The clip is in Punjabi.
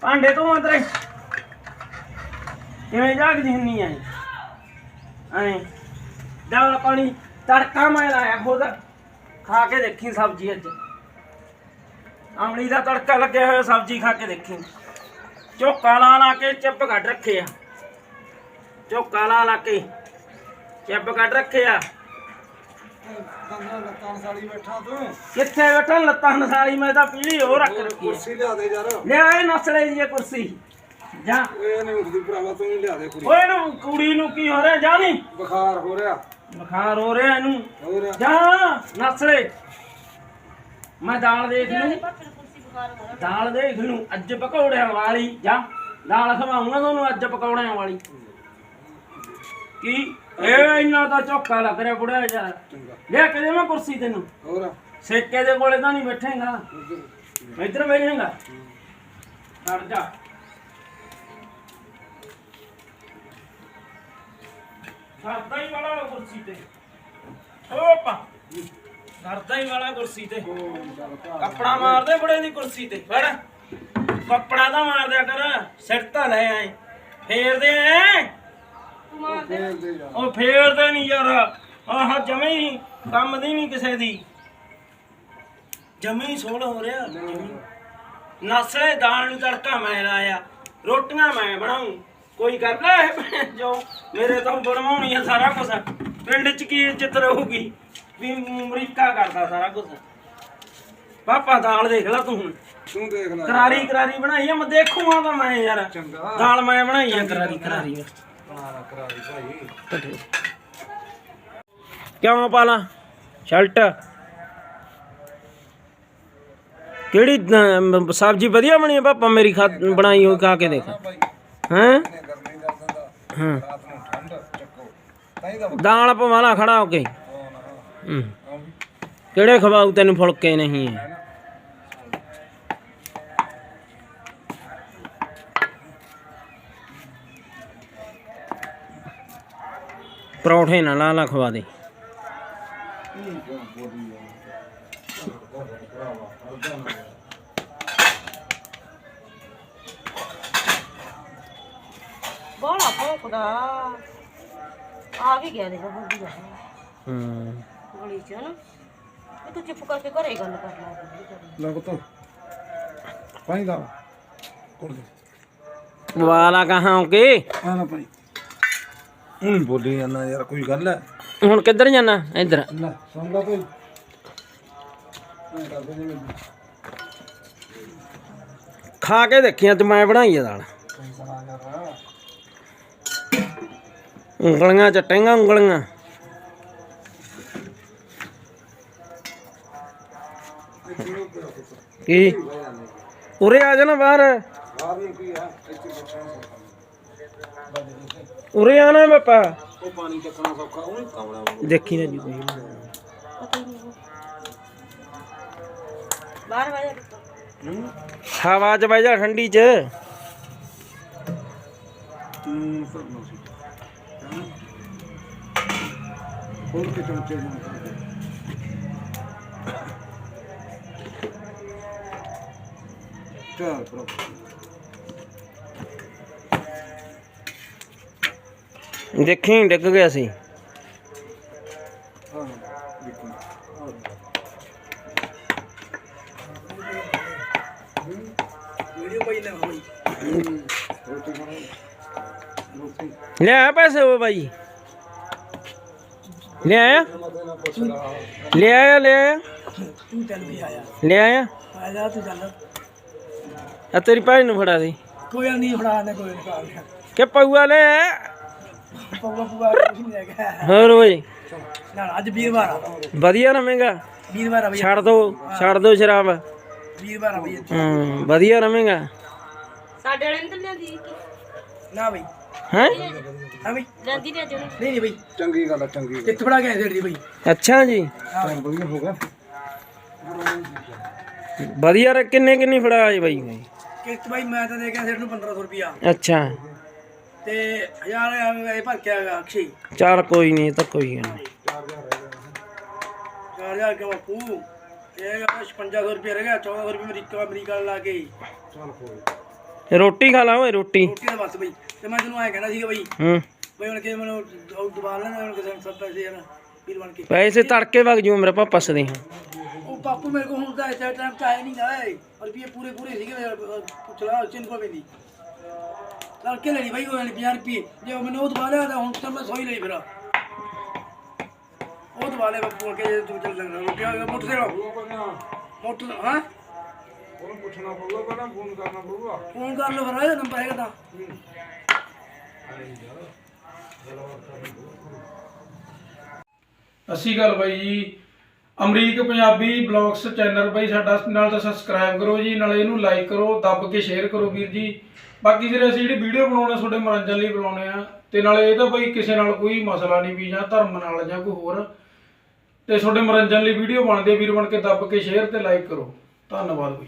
ਭਾਂਡੇ ਤੋਂ ਅੰਦਰੇ ਕਿਵੇਂ ਜਾਗਦੀ ਹੁੰਨੀ ਐ? ਐ। ਦਾਲ ਪਾਣੀ, ਤੜਕਾ ਮੈਂ ਲਾਇਆ ਖੁਦ। ਖਾ ਕੇ ਦੇਖੀ ਸਬਜ਼ੀ ਅੱਜ। ਆਮਲੀ ਦਾ ਤੜਕਾ ਲੱਗਿਆ ਹੋਇਆ, ਸਬਜ਼ੀ ਖਾ ਕੇ ਦੇਖੀ। ਝੋਕਾ ਲਾ ਲਾ ਕੇ ਚਿੱਪ ਕੱਢ ਰੱਖੇ ਆ। ਝੋਕਾ ਲਾ ਲਾ ਕੇ ਚਿੱਪ ਕੱਢ ਰੱਖੇ ਆ। ਦੰਦਾਂ ਲੱਤਾਂ ਸਾਲੀ ਬੈਠਾ ਤੂੰ ਕਿੱਥੇ ਬੈਠਾ ਲੱਤਾਂ ਨਸਾਲੀ ਮੈਂ ਤਾਂ ਪੀੜੀ ਹੋ ਰੱਖ ਰੱਖੀ। ਕੁਰਸੀ ਲਿਆ ਦੇ ਯਾਰ। ਲਿਆ ਇਹ ਨਸਲੇ ਦੀ ਇਹ ਕੁਰਸੀ। ਜਾ। ਇਹ ਨਹੀਂ ਉੱਠਦੀ ਭਰਾਵਾ ਤੂੰ ਹੀ ਲਿਆ ਦੇ ਕੁੜੀ। ਓਏ ਨੂੰ ਕੁੜੀ ਨੂੰ ਕੀ ਹੋ ਰਿਹਾ? ਜਾ ਨੀ। ਬੁਖਾਰ ਹੋ ਰਿਹਾ। ਬੁਖਾਰ ਹੋ ਰਿਹਾ ਇਹਨੂੰ। ਹੋਰ ਜਾ ਨਸਲੇ ਮੈਂ ਦਾਲ ਦੇਖ ਲੂੰ। ਦਾਲ ਦੇਖ ਲੂੰ। ਅੱਜ ਪਕੌੜਿਆਂ ਵਾਲੀ। ਜਾ। ਦਾਲ ਖਵਾਉਂਗਾ ਤੁਹਾਨੂੰ ਅੱਜ ਪਕੌੜਿਆਂ ਵਾਲੀ। ਕੀ? ਇਹ ਇੰਨਾ ਤਾਂ ਝੋਕਾ ਲੱਗ ਰਿਹਾ ਬੁੜਿਆ ਯਾਰ ਚੰਗਾ। ਕੇ ਦੇਵਾਂ ਕੁਰਸੀ ਤੈਨੂੰ। ਹੋਰ? ਸੇਕੇ ਦੇ ਕੋਲੇ ਤਾਂ ਨਹੀਂ ਬੈਠੇਗਾ। ਇੱਧਰ ਬੈਠੇਗਾ ਹਟ ਜਾ। ਸਰਦਾ ਹੀ ਵਾਲਾ ਕੁਰਸੀ ਤੇ। ਓਪਾ ਸਰਦਾ ਹੀ ਵਾਲਾ ਕੁਰਸੀ ਤੇ। ਕੱਪੜਾ ਮਾਰਦੇ ਬੜੇ ਦੀ ਕੁਰਸੀ ਤੇ। ਫੜ ਕੱਪੜਾ ਤਾਂ ਮਾਰ ਦਿਆ ਕਰ। ਸਿਰ ਤਾਂ ਲੈ ਆਏ। ਫੇਰ ਦੇ ਉਹ ਫੇਰਦੇ ਨਹੀਂ ਯਾਰ। ਆਹ ਜਮੇ ਹੀ ਕੰਮ ਦੀ ਨਹੀਂ ਕਿਸੇ ਦੀ। ਜਮੇ ਹੀ ਸੋਲ ਹੋ ਰਿਹਾ ਨਸਲੇ ਦਾਲ ਨੂੰ ਤੜਕਾ ਮੈਂ ਲਾਇਆ। ਰੋਟੀਆਂ ਮੈਂ ਬਣਾਉਂ ਕੋਈ ਕਰਦਾ ਹੈ ਜੋ ਮੇਰੇ ਤੋਂ ਬਣਵਾਉਣੀ ਹੈ ਸਾਰਾ ਕੁਝ ਪਿੰਡ ਚ ਕੀ ਇੱਜ਼ਤ ਰਹੂਗੀ? ਵੀ ਅਮਰੀਕਾ ਕਰਦਾ ਸਾਰਾ ਕੁਝ ਪਾਪਾ ਦਾਲ ਦੇਖ ਲੈ ਤੂੰ ਹੁਣ। ਤੂੰ ਦੇਖ ਲੈ। ਕਰਾਰੀ ਕਰਾਰੀ ਬਣਾਈ ਆ। ਮੈਂ ਦੇਖੂਗਾ ਤਾਂ ਮੈਂ ਯਾਰ। ਚੰਗਾ। ਦਾਲ ਮੈਂ ਬਣਾਈ ਆ ਕਰਾਰੀ ਕਰਾਰੀ। ਲਾ ਕਿਉਂ ਪਾਲਾਂ? ਸ਼ਰਟ। ਕਿਹੜੀ ਸਬਜ਼ੀ ਵਧੀਆ ਬਣੀ ਹੈ ਪਾਪਾ? ਮੇਰੀ ਖਾ ਬਣਾਈ ਹੋਈ ਖਾ ਕੇ ਦੇਖ। ਹੈਂ ਹਾਂ? ਦਾਲ ਪਵਾਲਾ ਖੜਾ ਹੋ ਕੇ। ਆ ਕਿਹੜੇ ਖਵਾਉ ਤੈਨੂੰ ਫੁਲਕੇ ਨਹੀਂ ਹੈ ਪਰੌਠੇ ਨਾ ਲਾ ਲਾ ਖਵਾ ਦੇ ਬੋਲਾ ਭੋਕਦਾ ਆ ਵੀ ਗਿਆ ਦੇਖੋ ਬੁੱਢੀ ਦਾ ਹੂੰ ਗਲੀ ਚ ਨਾ ਇਹ ਤੂੰ ਚੁੱਪ ਕਰਕੇ ਘਰੇ ਗੱਲ ਕਰ ਲੈ ਲੱਗ ਤੋ ਪਾਣੀ ਦਾ ਕੋਲ ਦੇ ਵਾਲਾ ਕਹਾਂ ਹੋ ਕੇ ਆ ਨਾ ਭਾਈ ਹੁਣ ਬੋਲੀ ਜਾਂਦਾ ਯਾਰ ਕੋਈ ਗੱਲ ਹੈ? ਹੁਣ ਕਿੱਧਰ ਜਾਣਾ? ਇੱਧਰ। ਲੈ ਸੁਣ ਲਾ ਖਾ ਕੇ ਦੇਖੀਆਂ ਤੇ ਮੈਂ ਬਣਾਈ ਆ ਦਾਲ। ਉਂਗਲੀਆਂ ਚੱਟੇਗਾ ਉਂਗਲੀਆਂ। ਕੀ? ਉਰੇ ਆ ਜਾਣਾ ਬਾਹਰ। ਆ ਵੀ ਕੀ ਆ ਇੱਥੇ ਬੱਚਾ ਉਰੇ ਆਣਾ ਬਾਪਾ ਉਹ ਪਾਣੀ ਚੱਕਣਾ ਸੌਖਾ ਉਹ ਨਹੀਂ ਕਾਵੜਾ ਦੇਖੀ ਨਾ ਜੀ ਕੋਈ ਬਾਹਰ ਵਾਜਾ ਹਵਾ ਚ ਬਹਿ ਜਾ ਠੰਡੀ ਚ। ਤੂੰ ਫਰਨੋ ਸੀ। ਹੋਰ ਕਿ ਚਮਚੇ ਨੂੰ ਕਰਦੇ। ਚੱਲ ਬ్రో ਦੇਖੀ ਡਿੱਗ ਗਿਆ ਸੀ। ਆ ਲੈ ਲਿਆ ਪੈਸੇ ਉਹ ਬਾਈ। ਲੈ ਆਇਆ? ਲਾ ਆਇਆ ਲੈ ਆਇਆ? ਤੂੰ ਚੱਲ ਵੀ ਆਇਆ ਲੈ ਆਇਆ? ਆ ਜਾ ਤੂੰ ਚੱਲ ਆ ਤੇਰੀ ਭਾਈ ਨੂੰ ਫੜਾ ਦੇ ਕੋਈ ਨਹੀਂ ਫੜਾ ਨੇ ਕੋਈ ਲਿਆ ਕਿ ਪਊਆ ਲੈ? ਪਊਆ ਪਊਆ ਕੁਝ ਨਹੀਂ ਹੈਗਾ। ਹੋਰ ਓਏ ਨਾ ਅੱਜ ਵੀਰਵਾਰ ਆ। ਵਧੀਆ ਰਵੇਂਗਾ ਵੀਰਵਾਰ ਆ ਬਈ। ਛੱਡ ਦੋ ਛੱਡ ਦੋ ਸ਼ਰਾਬ। ਵੀਰਵਾਰ ਆ ਬਈ ਹੂੰ ਵਧੀਆ ਰਵੇਂਗਾ ਸਾਡੇ ਵਾਲੇ ਨੇ ਤਾਂ ਲਿਆਂਦੀ ਨਾ ਬਈ। ਹੈ? ਹਾਂ ਬਈ। ਲਿਆਂਦੀ ਨੇ ਜਣੇ ਨਹੀਂ ਨਹੀਂ ਬਈ। ਚੰਗੀ ਗੱਲ ਆ ਚੰਗੀ ਕਿੱਥੇ ਫੜਾ ਕੇ ਆਏ ਦੀ ਬਈ। ਅੱਛਾ ਜੀ। ਵਧੀਆ ਹੋ ਗਿਆ। ਵਧੀਆ ਰ ਕਿੰਨੇ ਕਿੰਨੀ ਫੜਾ ਆਏ ਬਾਈ? ਕਿਸ਼ਤ ਬਾਈ ਮੈਂ ਤਾਂ ਦੇ ਗਿਆ ਸਿਰ ਨੂੰ 1500 ਰੁਪਿਆ ਅੱਛਾ। ਤੇ ਹਜ਼ਾਰ ਇਹ ਭਰ ਕੇ ਆਗਾ ਅਕਸ਼ੇ। ਚੱਲ ਕੋਈ ਨਹੀਂ ਇਹ ਤਾਂ ਕੋਈ ਗੱਲ ਨਹੀਂ। 4000 ਕੇ ਬਾਪੂ? ਇਹ ਹੈਗਾ 5500 ਰੁਪਏ ਰਹਿ ਗਿਆ 1400 ਰੁਪਏ ਅਮਰੀਕਾ ਅਮਰੀਕਾ ਲਾ ਕੇ। ਚੱਲ ਕੋਈ ਰੋਟੀ ਖਾ ਲਾ ਓਏ ਰੋਟੀ। ਰੋਟੀ ਦਾ ਬਸ ਬਈ। ਤੇ ਮੈਂ ਤੈਨੂੰ ਐ ਕਹਿਣਾ ਸੀਗਾ ਬਈ ਹੂੰ। ਬਈ ਹੁਣ ਕਿ ਮੈਨੂੰ ਉਹ ਦਬਾ ਲੈਣਾ ਹੁਣ ਕਿਸੇ ਨੂੰ ਸਭ ਪੈਸੇ ਯਾਰ ਵੀਰ ਬਣ ਕੇ। ਪੈਸੇ ਤੜਕੇ ਵਗ ਜੂ ਮੇਰਾ ਪਾਪਾ ਸਦੇ ਹਾਂ। ਉਹ ਪਾਪੂ ਮੇਰੇ ਕੋਲ ਹੁਣ ਤਾਂ ਇਸ ਟਾਈਮ ਤਾਂ ਹੈ ਨਹੀਂ ਨਾ ਰੁਪਏ ਪੂਰੇ ਪੂਰੇ ਸੀਗੇ ਯਾਰ, ਪੁੱਛ ਲਾ ਚਿੰਨ ਕੋ ਪੈਂਦੀ ਤੜਕੇ ਲੈਣੀ ਬਈ ਉਹ 50 ਰੁਪਏ। ਜੇ ਉਹ ਮੈਨੂੰ ਉਹ ਦਬਾ ਲਿਆ ਤਾਂ ਹੁਣ ਤਾਂ ਮੈਂ ਸੋਈ ਲਈ ਫਿਰ। ਉਹ ਦਬਾ ਲਿਆ ਬਾਪੂ ਕੇ ਜੇ ਤੂੰ ਚੱਲ ਲੱਗਣਾ ਰੋਟੀ ਆ ਮੋਟਰ ਹਾਂ? ਉਹਨੂੰ ਪੁੱਛਣਾ ਪਊਗਾ ਪਹਿਲਾਂ ਫੋਨ ਕਰਨਾ ਪਊਗਾ। ਫੋਨ ਕਰ ਲਓ ਫਿਰ ਇਹਦਾ ਨੰਬਰ ਹੈਗਾ ਤਾਂ। ਅਸੀਂ ਗੱਲ ਬਾਈ ਜੀ। ਅਮਰੀਕ ਪੰਜਾਬੀ ਬਲੌਗਸ ਚੈਨਲ ਬਈ ਸਾਡਾ ਨਾਲ ਤਾਂ ਸਬਸਕ੍ਰਾਈਬ ਕਰੋ ਜੀ, ਨਾਲੇ ਇਹਨੂੰ ਲਾਈਕ ਕਰੋ, ਦੱਬ ਕੇ ਸ਼ੇਅਰ ਕਰੋ ਵੀਰ ਜੀ। ਬਾਕੀ ਜਿਹੜੇ ਅਸੀਂ ਜਿਹੜੀ ਵੀਡੀਓ ਬਣਾਉਣੇ ਤੁਹਾਡੇ ਮਨੋਰੰਜਨ ਲਈ ਬਣਾਉਣੇ ਆ। ਤੇ ਨਾਲੇ ਇਹਦਾ ਬਾਈ ਕਿਸੇ ਨਾਲ ਕੋਈ ਮਸਲਾ ਨਹੀਂ ਵੀ ਜਾਂ ਧਰਮ ਨਾਲ ਜਾਂ ਕੋਈ ਹੋਰ। ਤੇ ਤੁਹਾਡੇ ਮਨੋਰੰਜਨ ਲਈ ਵੀਡੀਓ ਬਣਦੇ ਵੀਰ ਬਣ ਕੇ ਦੱਬ ਕੇ ਸ਼ੇਅਰ ਤੇ ਲਾਈਕ ਕਰੋ। ਧੰਨਵਾਦ ਬਈ।